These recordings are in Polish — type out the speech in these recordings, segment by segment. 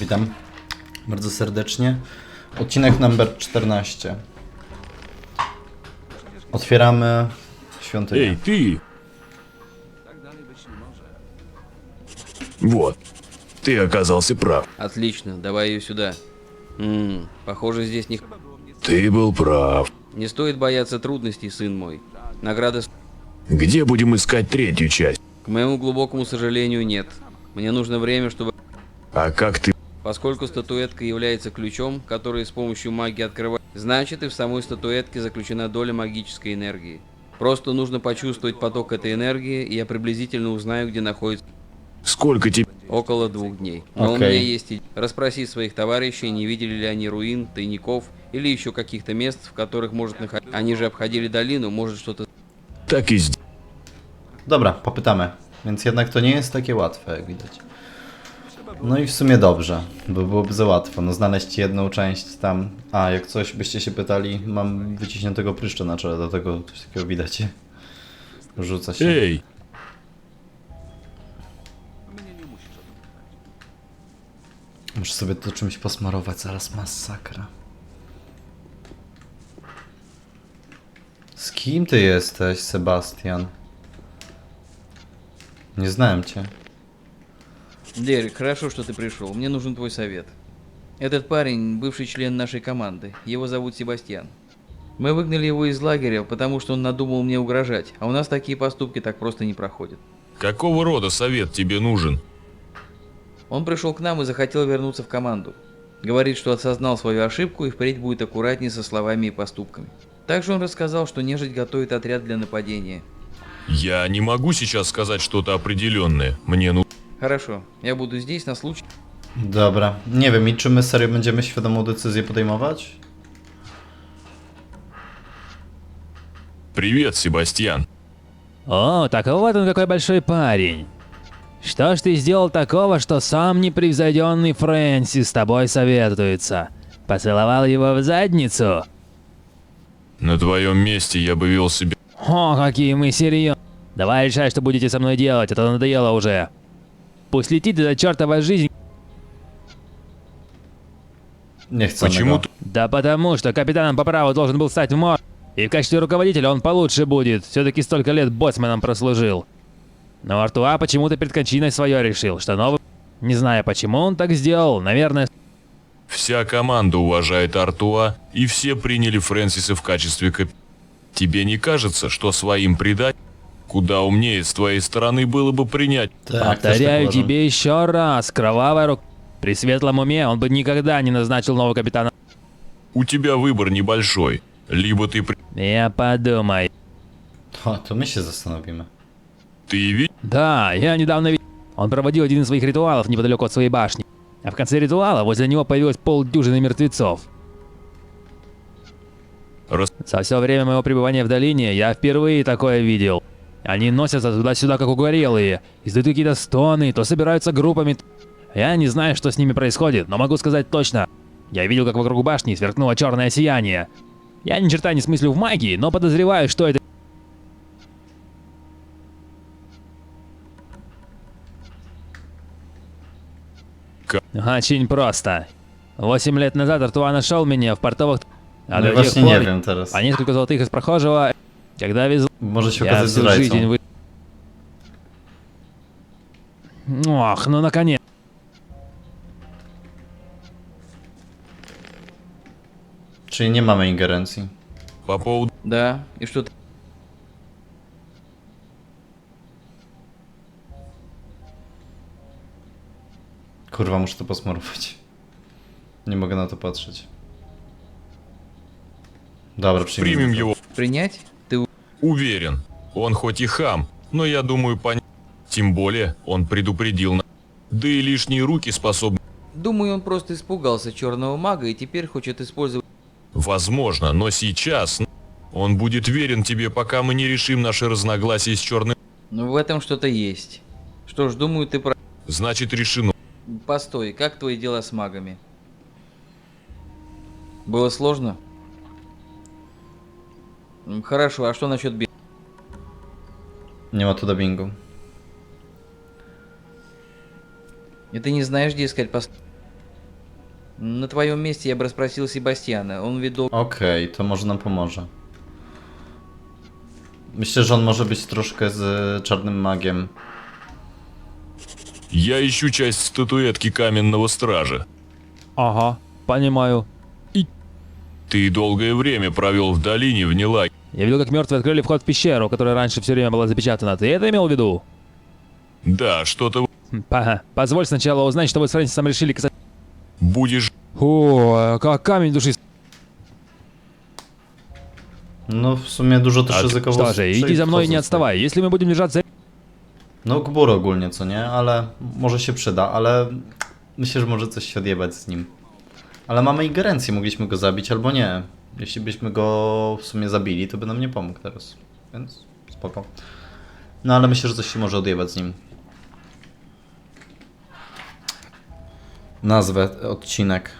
Witam bardzo serdecznie. Odcinek numer 14. Otwieramy świątynię. Эй, ты! Вот. Ты оказался прав. Отлично, давай ее сюда. М, похоже, здесь не... Ты был прав. Не стоит бояться трудностей, сын мой. Награда... с- Где будем искать третью часть? К моему глубокому сожалению, нет. Мне нужно время, чтобы... А как ты... Поскольку статуэтка является ключом, который с помощью магии открывает... Значит, и в самой статуэтке заключена доля магической энергии. Просто нужно почувствовать поток этой энергии, и я приблизительно узнаю, где находится... Сколько тебе... Около двух дней. Но у Окей. меня есть... Расспроси своих товарищей, не видели ли они руин, тайников или еще каких-то мест, в которых может находиться... Они же обходили долину, может что-то... Так и сделай. Dobra, popytamy. Więc jednak to nie jest takie łatwe, jak widać. No i w sumie dobrze, bo byłoby za łatwo. No znaleźć jedną część tam. A, jak coś byście się pytali, mam wyciśniętego pryszcza na czele, dlatego coś takiego widać. Rzuca się. Эй, Muszę sobie to czymś posmarować, zaraz masakra. Z kim ty jesteś, Sebastian? Nie znałem cię. Дерек, хорошо, что ты пришел. Мне нужен твой совет. Этот парень – бывший член нашей команды. Его зовут Себастьян. Мы выгнали его из лагеря, потому что он надумал мне угрожать, а у нас такие поступки так просто не проходят. какого рода совет тебе нужен? Он пришел к нам и захотел вернуться в команду. Говорит, что осознал свою ошибку и впредь будет аккуратнее со словами и поступками. Также он рассказал, что нежить готовит отряд для нападения. Я не могу сейчас сказать что-то определенное. Мне ну... Хорошо, я буду здесь на случай... Dobra. Nie wiem, i czy my serio będziemy świadomą decyzję podejmować? Привет, Себастьян. О, так вот он какой большой парень. Что ж ты сделал такого, что сам непревзойденный Фрэнсис с тобой советуется? Поцеловал его в задницу? На твоем месте я бы вел себя... О, какие мы серьезные. Давай решай, что будете со мной делать, это надоело уже. Пусть летит эта чертова жизнь. Nie chcę. Почему tego. Да потому что капитаном по праву должен был стать Мор. И в качестве руководителя он получше будет. Все-таки столько лет боцманом прослужил. Но Артуа почему-то перед кончиной свое решил, что новый... Не знаю, почему он так сделал. Наверное, Вся команда уважает Артуа, и все приняли Фрэнсиса в качестве кап... Тебе не кажется, что своим предать куда умнее с твоей стороны было бы принять? Tak Повторяю тебе еще раз, кровавая рука. При светлом уме он бы никогда не назначил нового капитана. У тебя выбор небольшой. Либо ты... при- Я подумай. O, to my się zastanowimy. Ты ведь... Да, я недавно видел. Он проводил один из своих ритуалов неподалеку от своей башни. А в конце ритуала возле него появилось полдюжины мертвецов. Рас... За все время моего пребывания в долине я впервые такое видел. Они носятся туда-сюда, как угорелые, издают какие-то стоны, то собираются группами. Я не знаю, что с ними происходит, но могу сказать точно. Я видел, как вокруг башни сверкнуло черное сияние. Я ни черта не смыслю в магии, но подозреваю, что это... Очень просто. Восемь лет назад Артуа нашел меня в портовых... А до тех właśnie nie пор teraz. А несколько золотых из прохожего, когда везл... Może się Я okazać всю жизнь zdrajcą. вы... Ох, ну наконец. Czyli nie mamy ingerencji. По поводу... Да, и что ты... Kurwa, muszę to posmarować. Nie mogę na to patrzeć. Dobra, przyjmijmy. Примем to. его. Принять? Уверен. Он хоть и хам, но я думаю понять. Тем более, он предупредил нас. Да и лишние руки способны... Думаю, он просто испугался черного мага и теперь хочет использовать... Возможно, но сейчас... Он будет верен тебе, пока мы не решим наши разногласия с черным... Ну, в этом что-то есть. Что ж, думаю, ты прав. Значит, решено. Постой, как твои дела с магами? Было сложно? Хорошо, а что насчет бе... Nie ma tu dubbingu. И ты не знаешь, где искать пос... На твоем месте я бы расспросил Себастьяна, он ведь дол- Okej, to może nam pomoże. Myślę, że on może być troszkę z czarnym magiem. Я ищу часть статуэтки каменного стража. Ага, понимаю. Ты долгое время провел в долине вне лагеря. Я видел, как мертвые открыли вход в пещеру, которая раньше все время была запечатана. Ты это имел в виду? Да, что-то Хм, па- Позволь сначала узнать, что вы с Фрэнсисом решили касательно... будешь... О, как камень души. No w sumie dużo też ryzykowo. Что же, иди за мной и не wchodzą. отставай. Если мы будем держаться... No gbur ogólnie, co nie? Ale może się przyda, ale myślę, że może coś się odjebać z nim. Ale mamy ingerencję, mogliśmy go zabić albo nie. Jeśli byśmy go w sumie zabili, to by nam nie pomógł teraz. Więc spoko. No ale myślę, że coś się może odjebać z nim. Nazwę odcinek.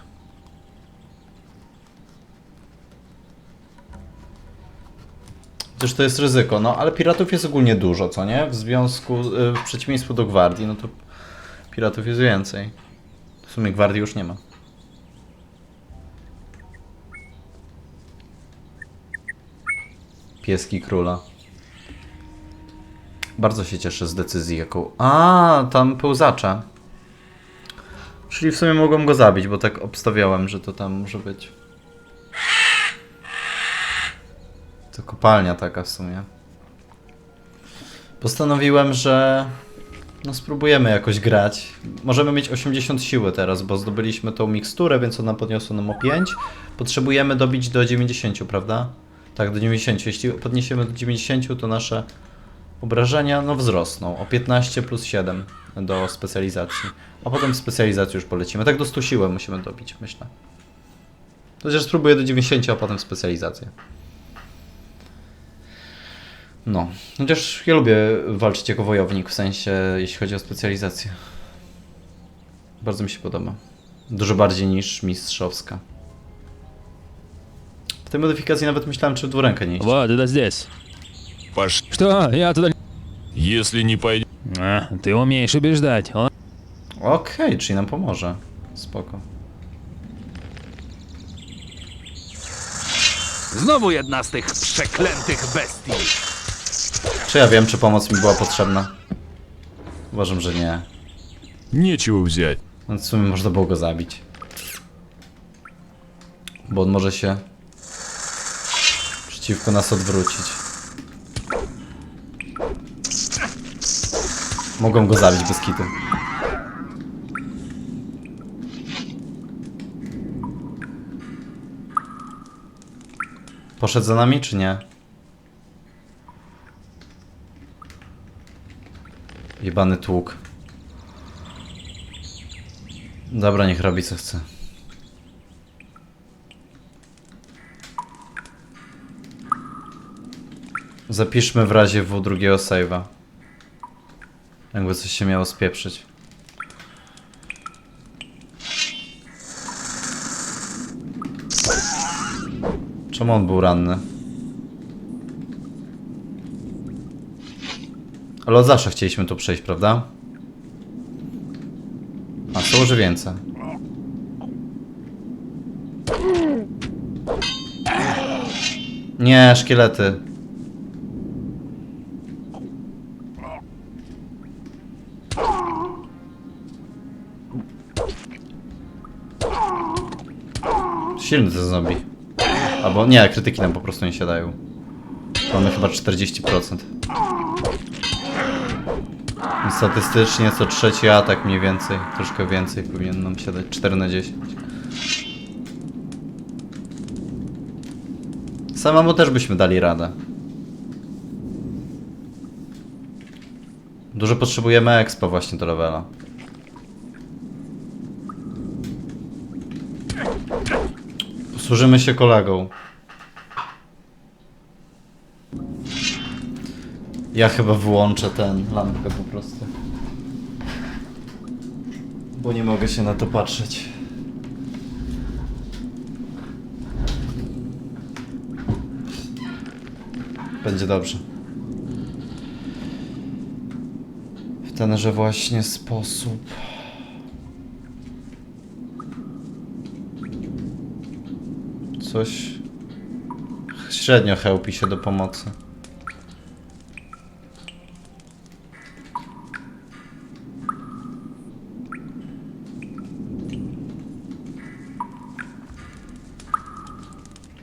Przecież to jest ryzyko, no ale piratów jest ogólnie dużo, co nie? W związku, y, w przeciwieństwie do gwardii, no to piratów jest więcej. W sumie gwardii już nie ma. Pieski króla. Bardzo się cieszę z decyzji, jaką. A, tam pełzacze. Czyli w sumie mogłem go zabić, bo tak obstawiałem, że to tam może być. To kopalnia taka w sumie. Postanowiłem, że no spróbujemy jakoś grać. Możemy mieć 80 siły teraz, bo zdobyliśmy tą miksturę, więc ona podniosła nam o 5. Potrzebujemy dobić do 90, prawda? Tak, do 90. Jeśli podniesiemy do 90, to nasze obrażenia no wzrosną o 15 plus 7 do specjalizacji. A potem w specjalizację już polecimy. Tak do 100 siły musimy dobić, myślę. Chociaż spróbuję do 90, a potem specjalizację. No, chociaż ja lubię walczyć jako wojownik, w sensie jeśli chodzi o specjalizację. Bardzo mi się podoba. Dużo bardziej niż mistrzowska. W tej modyfikacji nawet myślałem, czy w dwurękę nie iść. Вот, это здесь. Пошли. Что? Я туда... Если не пойдешь... А, ты умеешь убеждать. Ладно. Okej, czyli nam pomoże. Spoko. Znowu jedna z tych przeklętych bestii. Czy ja wiem, czy pomoc mi była potrzebna? Uważam, że nie. Нечего взять. Więc w sumie można było go zabić. Bo on może się przeciwko nas odwrócić. Mogą go zabić bez kitu. Poszedł za nami, czy nie? Jebany tłuk. Dobra, niech robi co chce. Zapiszmy w razie W drugiego save'a. Jakby coś się miało spieprzyć. Czemu on był ranny? Ale od zawsze chcieliśmy tu przejść, prawda? A co może więcej? Nie, szkielety. Silny ten zombie. Albo nie, krytyki nam po prostu nie siadają. Mamy chyba 40%. I Statystycznie co trzeci atak mniej więcej, troszkę więcej powinien nam siadać, 4 na 10. Samemu też byśmy dali radę. Dużo potrzebujemy expa właśnie do levela. Posłużymy się kolegą. Ja chyba wyłączę ten lampkę po prostu. Bo nie mogę się na to patrzeć. Będzie dobrze. W tenże właśnie sposób. Coś... Średnio chełpi się do pomocy.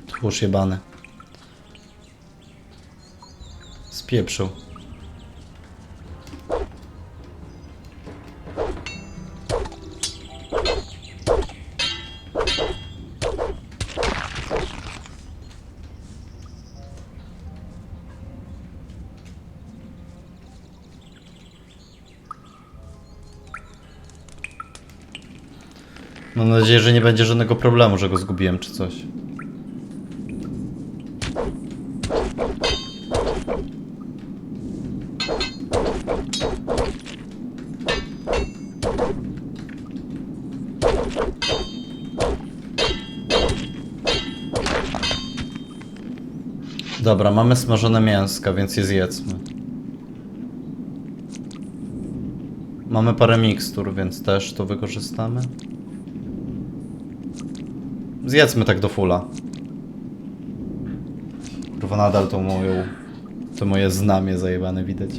Tchórz jebany. Spieprzył. Mam nadzieję, że nie będzie żadnego problemu, że go zgubiłem czy coś. Dobra, mamy smażone mięska, więc je zjedzmy. Mamy parę mikstur, więc też to wykorzystamy. Zjedzmy tak do fula. Kurwa nadal tą moją... To moje znamie zajebane widać.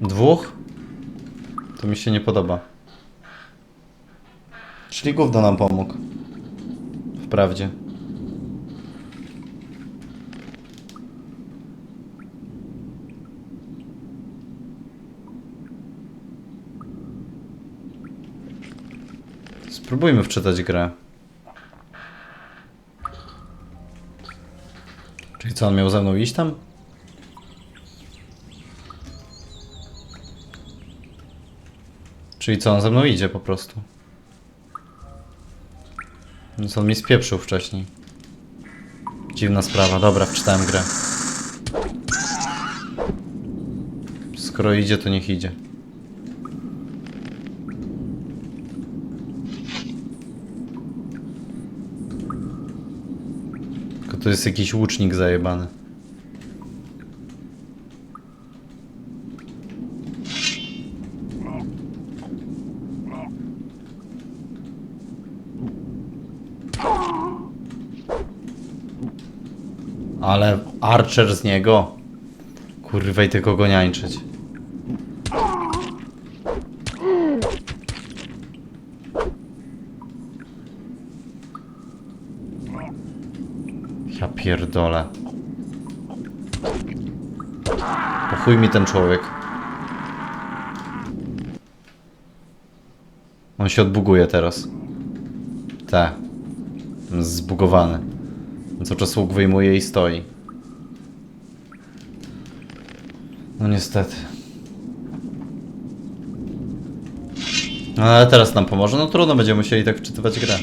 Dwóch? To mi się nie podoba. Czyli gówno nam pomógł. Wprawdzie. Spróbujmy wczytać grę. Czyli co, on miał ze mną iść tam? Czyli co, on ze mną idzie po prostu. Więc on mi spieprzył wcześniej. Dziwna sprawa. Dobra, wczytałem grę. Skoro idzie, to niech idzie. Tylko to jest jakiś łucznik zajebany. Ale Archer z niego. Kurwa i tylko go niańczyć. Ja pierdolę. Po chuj mi ten człowiek. On się odbuguje teraz. Te. Zbugowany. Cały czas łuk wyjmuje i stoi. No niestety. No ale teraz nam pomoże. No trudno, będziemy musieli tak wczytywać grę.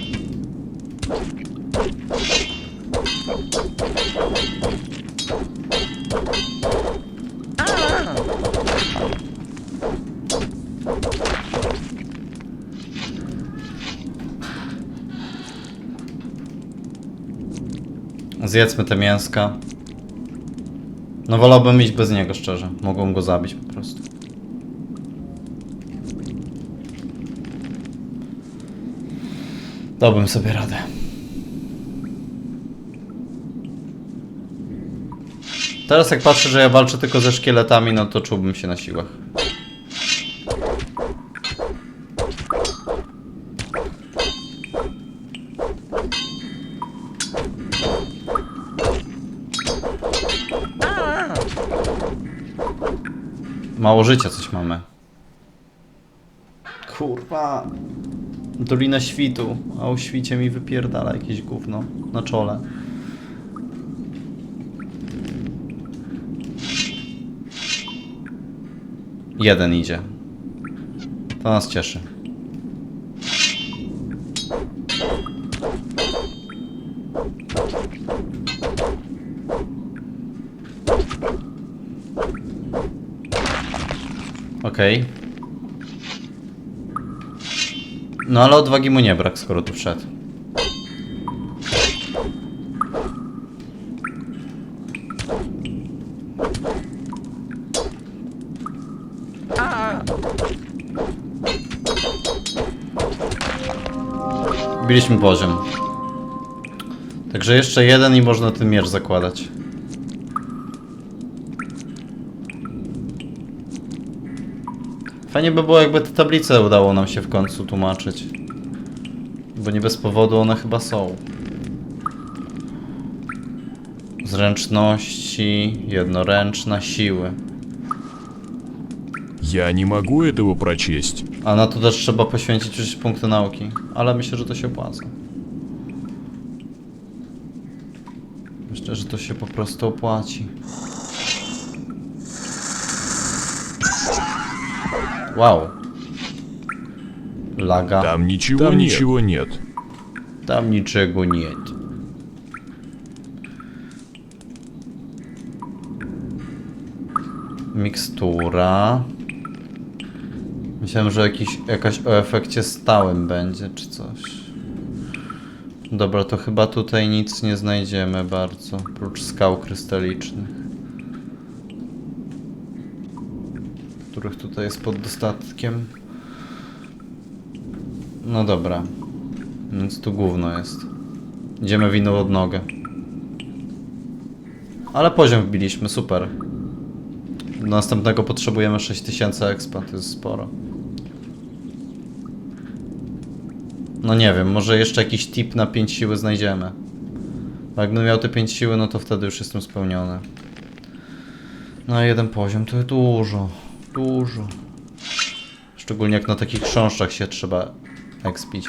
Zjedzmy te mięska. No wolałbym iść bez niego, szczerze. Mogłem go zabić po prostu. Dałbym sobie radę. Teraz jak patrzę, że ja walczę tylko ze szkieletami, no to czułbym się na siłach. Mało życia coś mamy. Kurwa. Dolina Świtu, a o świcie mi wypierdala jakieś gówno na czole. Jeden idzie. To nas cieszy. Okej. No ale odwagi mu nie brak, skoro tu wszedł. Biliśmy poziom. Także jeszcze jeden i można ten miecz zakładać. Fajnie by było, jakby te tablice udało nam się w końcu tłumaczyć. Bo nie bez powodu one chyba są. Zręczności, jednoręczna, siły. Я не могу этого прочесть. A na to też trzeba poświęcić już punkty nauki. Ale myślę, że to się opłaca. Myślę, że to się po prostu opłaci. Wow. Laga. Там ничего Там нет. ничего нет. Tam niczego nie. Mikstura. Myślałem, że jakiś, jakaś o efekcie stałym będzie, czy coś. Dobra, to chyba tutaj nic nie znajdziemy bardzo, prócz skał krystalicznych. Których tutaj jest pod dostatkiem. No dobra. Więc tu gówno jest. Idziemy w inną odnogę. Ale poziom wbiliśmy, super. Do następnego potrzebujemy 6000 expa, to jest sporo. No nie wiem, może jeszcze jakiś tip na 5 siły znajdziemy. Bo jakbym miał te 5 siły, no to wtedy już jestem spełniony. No a jeden poziom to dużo. Dużo. Szczególnie jak na takich chrząszczach się trzeba expić.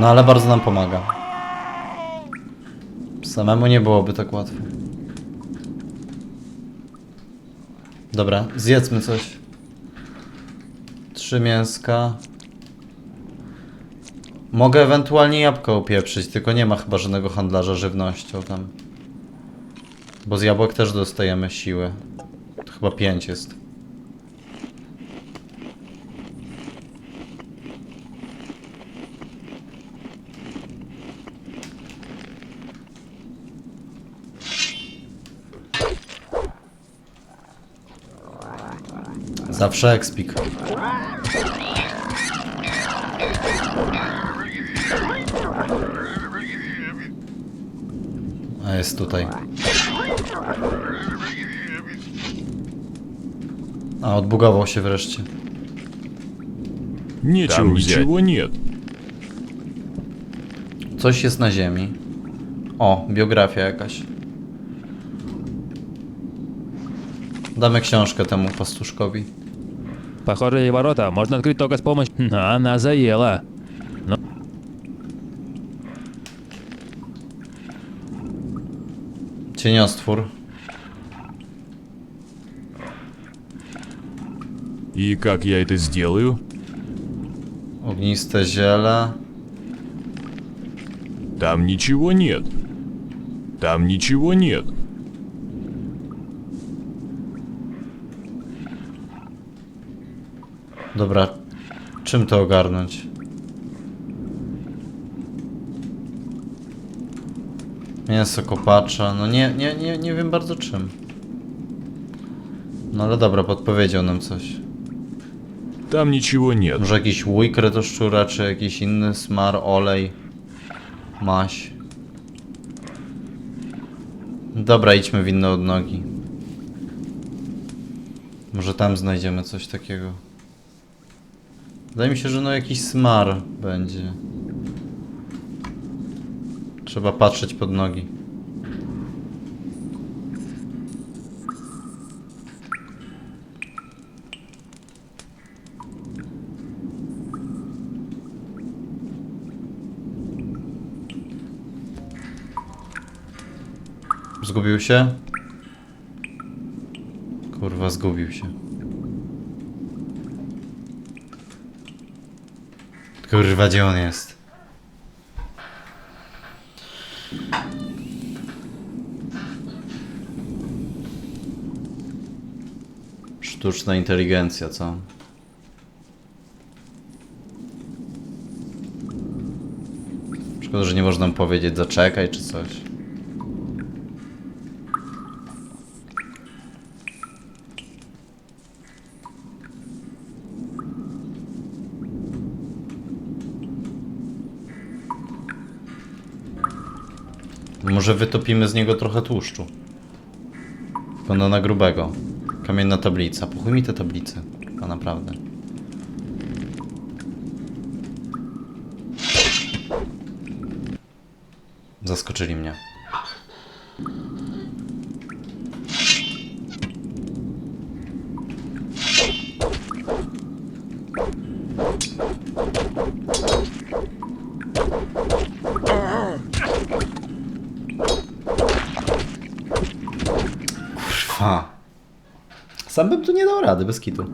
No ale bardzo nam pomaga. Samemu nie byłoby tak łatwo. Dobra, zjedzmy coś. Trzy mięska. Mogę ewentualnie jabłko upieprzyć, tylko nie ma chyba żadnego handlarza żywnością tam. Bo z jabłek też dostajemy siły. To chyba pięć jest. Zawsze ekspik. A jest tutaj. A, odbugował się wreszcie. Нечего Там взять. ничего нет. Coś jest na ziemi. O, biografia jakaś. Damy książkę temu pastuszkowi. Похоже, эти ворота можно открыть только с помощью... Но она заела. Cieniostwór. И как я это сделаю? Ogniste ziele. Там ничего нет. Там ничего нет. Dobra, czym to ogarnąć? Mięso kopacza, no nie, nie, nie, nie wiem bardzo czym. No ale dobra, podpowiedział nam coś. Там ничего нет. Może jakiś łójkre do szczura, czy jakiś inny smar, olej, maś. Dobra, idźmy w inne odnogi. Może tam znajdziemy coś takiego. Wydaje mi się, że no jakiś smar będzie. Trzeba patrzeć pod nogi. Zgubił się? Kurwa, zgubił się. Kurwa, gdzie on jest? Sztuczna inteligencja, co? Szkoda, że nie można powiedzieć zaczekaj czy coś. Może wytopimy z niego trochę tłuszczu. Wygląda na grubego. Kamienna tablica. Pochuj mi te tablice. A naprawdę. Zaskoczyli mnie. Kurwa. Sam bym tu nie dał rady, bez kitu.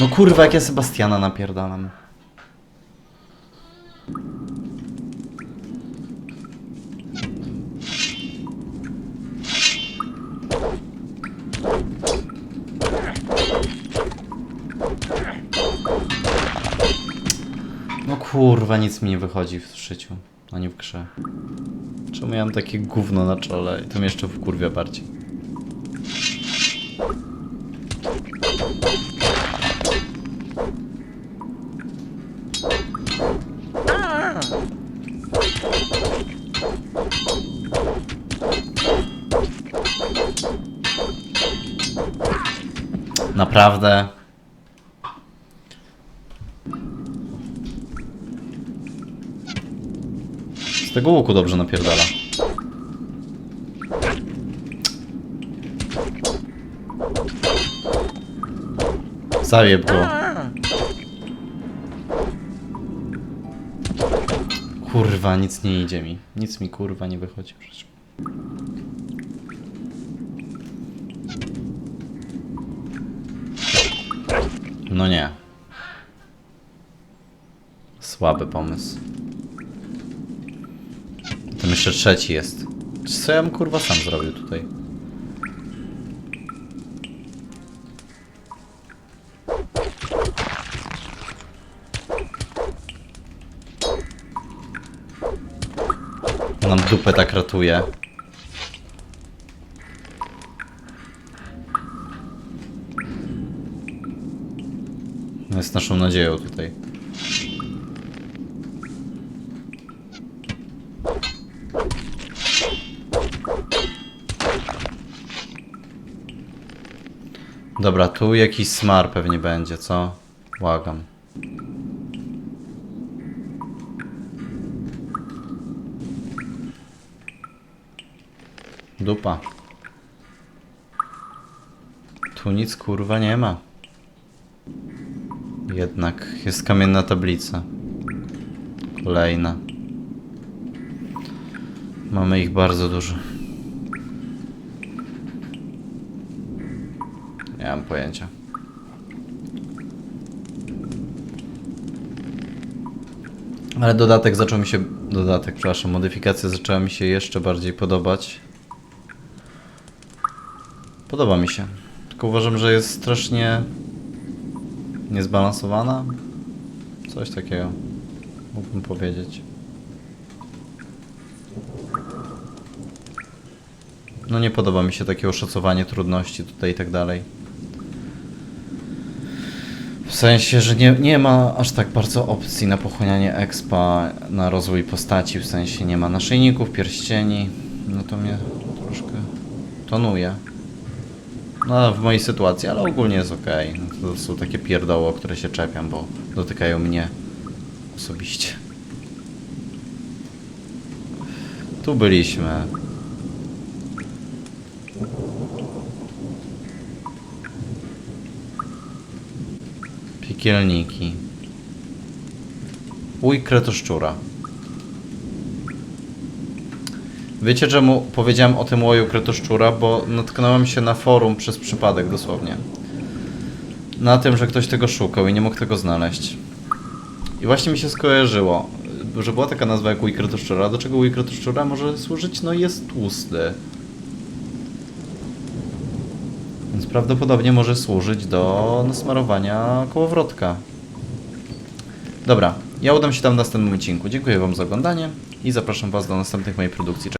No kurwa, jak ja Sebastiana napierdalam. Kurwa, nic mi nie wychodzi w życiu, ani w grze. Czemu miałem takie gówno na czole i to mnie jeszcze w kurwia bardziej. Naprawdę. Z tego łuku dobrze napierdala. Zajeb go. Kurwa, nic nie idzie mi. Nic mi kurwa nie wychodzi. No nie. Słaby pomysł. Jeszcze trzeci jest. Co ja bym kurwa sam zrobił tutaj? Nam dupę tak ratuje. Jest naszą nadzieją tutaj. Dobra, tu jakiś smar pewnie będzie, co? Błagam. Dupa. Tu nic kurwa nie ma. Jednak jest kamienna tablica. Kolejna. Mamy ich bardzo dużo. Nie mam pojęcia. Ale dodatek zaczął mi się. Dodatek, przepraszam, modyfikacja zaczęła mi się jeszcze bardziej podobać. Podoba mi się. Tylko uważam, że jest strasznie niezbalansowana. Coś takiego. Mógłbym powiedzieć. No nie podoba mi się takie oszacowanie trudności tutaj i tak dalej. W sensie, że nie, nie ma aż tak bardzo opcji na pochłanianie expa, na rozwój postaci, w sensie nie ma naszyjników, pierścieni. No to mnie troszkę tonuje. No w mojej sytuacji, ale ogólnie jest ok. No, to są takie pierdoły, o które się czepiam, bo dotykają mnie osobiście. Tu byliśmy. Piekielniki. Łój kretoszczura. Wiecie czemu powiedziałem o tym łoju kretoszczura? Bo natknąłem się na forum przez przypadek dosłownie. Na tym, że ktoś tego szukał i nie mógł tego znaleźć. I właśnie mi się skojarzyło, że była taka nazwa jak łój kretoszczura. Do czego łój kretoszczura może służyć? No jest tłusty. Więc prawdopodobnie może służyć do nasmarowania kołowrotka. Dobra, ja udam się tam w następnym odcinku. Dziękuję Wam za oglądanie i zapraszam Was do następnych mojej produkcji.